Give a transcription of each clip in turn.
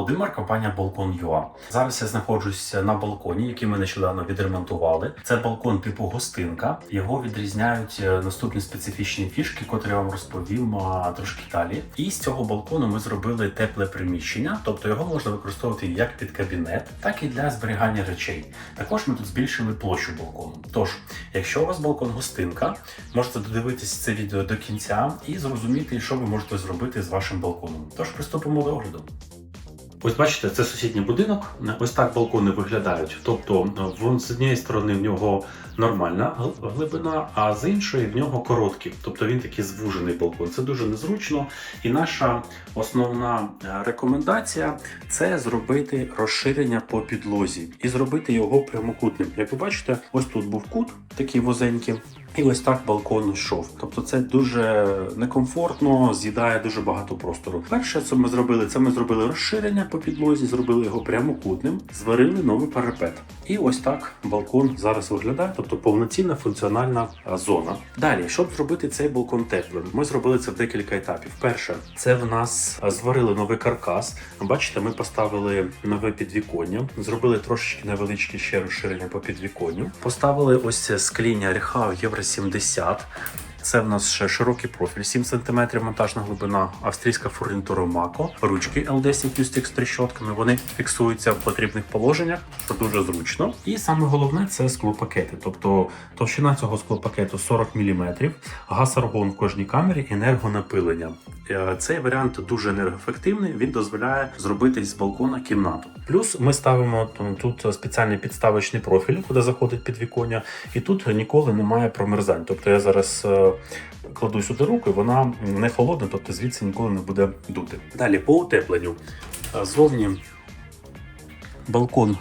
Володимир, компанія Балкон.ua. Зараз я знаходжусь на балконі, який ми нещодавно відремонтували. Це балкон типу гостинка. Його відрізняють е, наступні специфічні фішки, котрі я вам розповім трошки далі. І з цього балкону ми зробили тепле приміщення, тобто його можна використовувати як під кабінет, так і для зберігання речей. Також ми тут збільшили площу балкону. Тож, якщо у вас балкон гостинка, можете додивитися це відео до кінця і зрозуміти, що ви можете зробити з вашим балконом. Тож приступимо до огляду. Ось бачите, це сусідній будинок. Ось так балкони виглядають. Тобто, вон з однієї сторони в нього нормальна гл- глибина, а з іншої в нього короткий. Тобто він такий звужений балкон. Це дуже незручно. І наша основна е, рекомендація це зробити розширення по підлозі і зробити його прямокутним. Як ви бачите, ось тут був кут, такий вузенький. І ось так балкон йшов. Тобто це дуже некомфортно, з'їдає дуже багато простору. Перше, що ми зробили, це ми зробили розширення по підлозі, зробили його прямокутним, зварили новий парапет. І ось так балкон зараз виглядає, тобто повноцінна функціональна зона. Далі, щоб зробити цей балкон теплим, ми зробили це в декілька етапів. Перше, це в нас зварили новий каркас. Бачите, ми поставили нове підвіконня, зробили трошечки невеличке ще розширення по підвіконню. Поставили ось це скління Ріхау Євро 70. Це в нас ще широкий профіль, 7 см монтажна глибина, австрійська фурнітура Мако, ручки L10 Q-Stick з тріщотками. Вони фіксуються в потрібних положеннях, що дуже зручно. І саме головне це склопакети. Тобто товщина цього склопакету 40 мм, газ-аргон в кожній камері, енергонапилення. Е, Цей варіант дуже енергоефективний. Він дозволяє зробити з балкона кімнату. Плюс ми ставимо тут спеціальний підставочний профіль, куди заходить підвіконня, і тут ніколи немає промерзань. Тобто я зараз е, кладу сюди руку, вона не холодна, тобто звідси ніколи не буде дути. Далі по утепленню. Е, Зовні балкон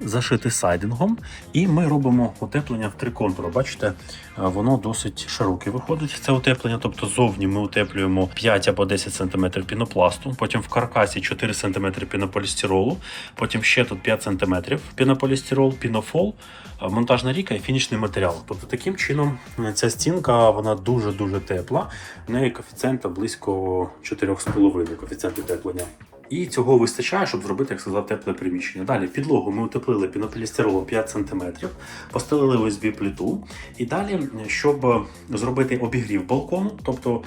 зашитий сайдингом, і ми робимо утеплення в три контури. Бачите, е, воно досить широке виходить. Це утеплення, тобто зовні ми утеплюємо 5 або 10 см пінопласту, потім в каркасі 4 см пінополістиролу, потім ще тут 5 см пінополістирол, пінофол, е, монтажна ріка і фінішний матеріал. Тобто таким чином е, ця стінка вона дуже дуже тепла. В неї коефіцієнта близько 4,5 коефіцієнт утеплення. І цього вистачає, щоб зробити, як сказав, тепле приміщення. Далі підлогу ми утеплили пінополістиролом 5 см, постелили ОСБ плиту. І далі, щоб зробити обігрів балкону, тобто.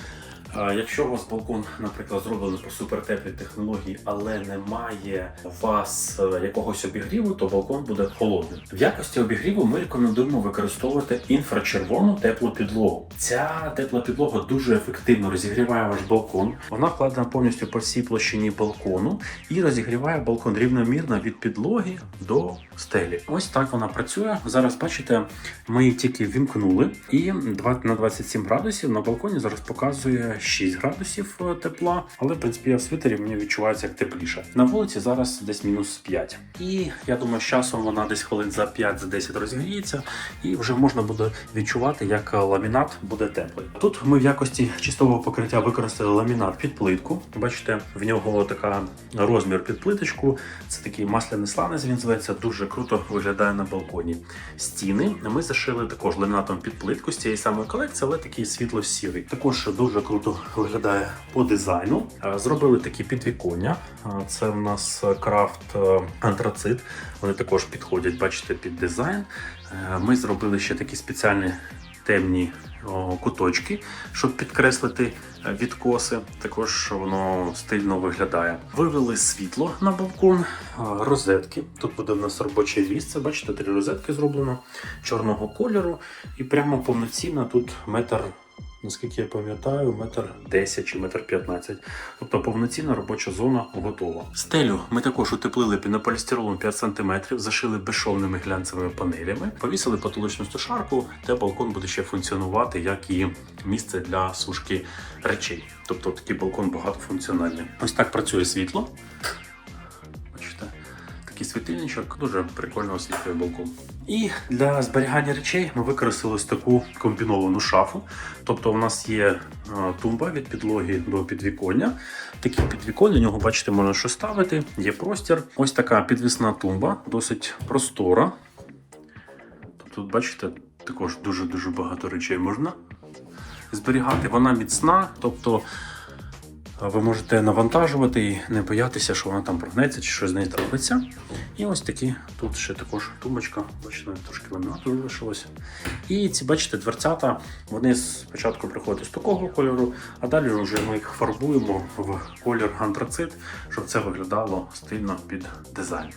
Якщо у вас балкон, наприклад, зроблений по супертеплій технології, але немає у вас е, якогось обігріву, то балкон буде холодним. В якості обігріву ми рекомендуємо використовувати інфрачервону теплу підлогу. Ця тепла підлога дуже ефективно розігріває ваш балкон. Вона вкладена повністю по всій площині балкону і розігріває балкон рівномірно від підлоги до стелі. Ось так вона працює. Зараз бачите, ми її тільки вімкнули, і 20 на 27 градусів на балконі зараз показує 6 градусів е, тепла, але в принципі я в свитері мені відчувається як тепліше. На вулиці зараз десь мінус 5. І я думаю, з часом вона десь хвилин за 5-10 розігріється, і вже можна буде відчувати, як ламінат буде теплий. Тут ми в якості чистого покриття використали ламінат під плитку. Бачите, в нього така розмір під плиточку. Це такий масляний сланець. Він зветься дуже круто виглядає на балконі. Стіни ми зашили також ламінатом під плитку з цієї самої колекції, але такий світло-сірий. Також дуже круто виглядає по дизайну. Е, Зробили такі підвіконня. Е, Це в нас крафт е, антрацит. Вони також підходять, бачите, під дизайн. Ми зробили ще такі спеціальні темні куточки, щоб підкреслити відкоси. Також воно стильно виглядає. Вивели світло на балкон, розетки. Тут буде в нас робоче місце. Бачите, три розетки зроблено чорного кольору, і прямо повноцінно тут метр. Наскільки я пам'ятаю, метр 10 чи метр 15. Тобто повноцінна робоча зона готова. Стелю ми також утеплили пінополістиролом 5 см, зашили безшовними глянцевими панелями, повісили потолочну стушарку, де балкон буде ще функціонувати як і місце для сушки речей. Тобто такий балкон багатофункціональний. Ось так працює світло. Бачите, такий світильничок, дуже прикольно освітлює балкон. І для зберігання речей ми використали ось таку комбіновану шафу. Тобто, у нас є е, тумба від підлоги до підвіконня. Такі підвіконня, нього, бачите, можна що ставити, є простір. Ось така підвісна тумба, досить простора. Тобто, тут, бачите, також дуже-дуже багато речей можна зберігати. Вона міцна, тобто ви можете навантажувати і не боятися, що вона там прогнеться чи щось з неї трапиться. І ось такі тут ще також тумбочка, бачите, трошки ламінату залишилося. І ці, бачите, дверцята, вони спочатку приходять з такого кольору, а далі вже ми їх фарбуємо в колір антрацит, щоб це виглядало стильно під дизайн.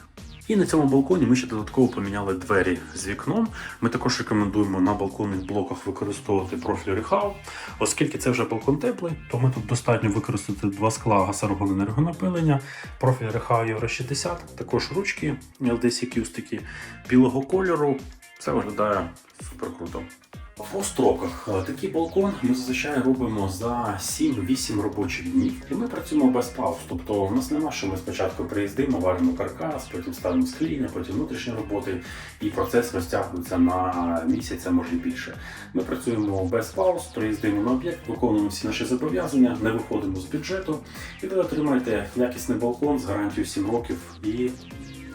І на цьому балконі ми ще додатково поміняли двері з вікном. Ми також рекомендуємо на балконних блоках використовувати профіль Rehau. Оскільки це вже балкон теплий, то ми тут достатньо використати два скла гасаргон енергонапилення, профіль Rehau Euro 60, також ручки LDC такі білого кольору. Це виглядає супер круто. По строках Е, такий балкон ми зазвичай робимо за 7-8 робочих днів, і ми працюємо без пауз. Тобто у нас нема, що ми спочатку приїздимо, варимо каркас, потім ставимо скління, потім внутрішні роботи, і процес розтягується на місяць, а може більше. Ми працюємо без пауз, приїздимо на об'єкт, виконуємо всі наші зобов'язання, не виходимо з бюджету, і ви отримаєте якісний балкон з гарантією 7 років і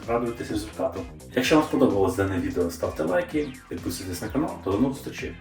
радуйтесь результатом. Якщо вам сподобалось дане відео, ставте лайки, підписуйтесь на канал то до нових зустрічей.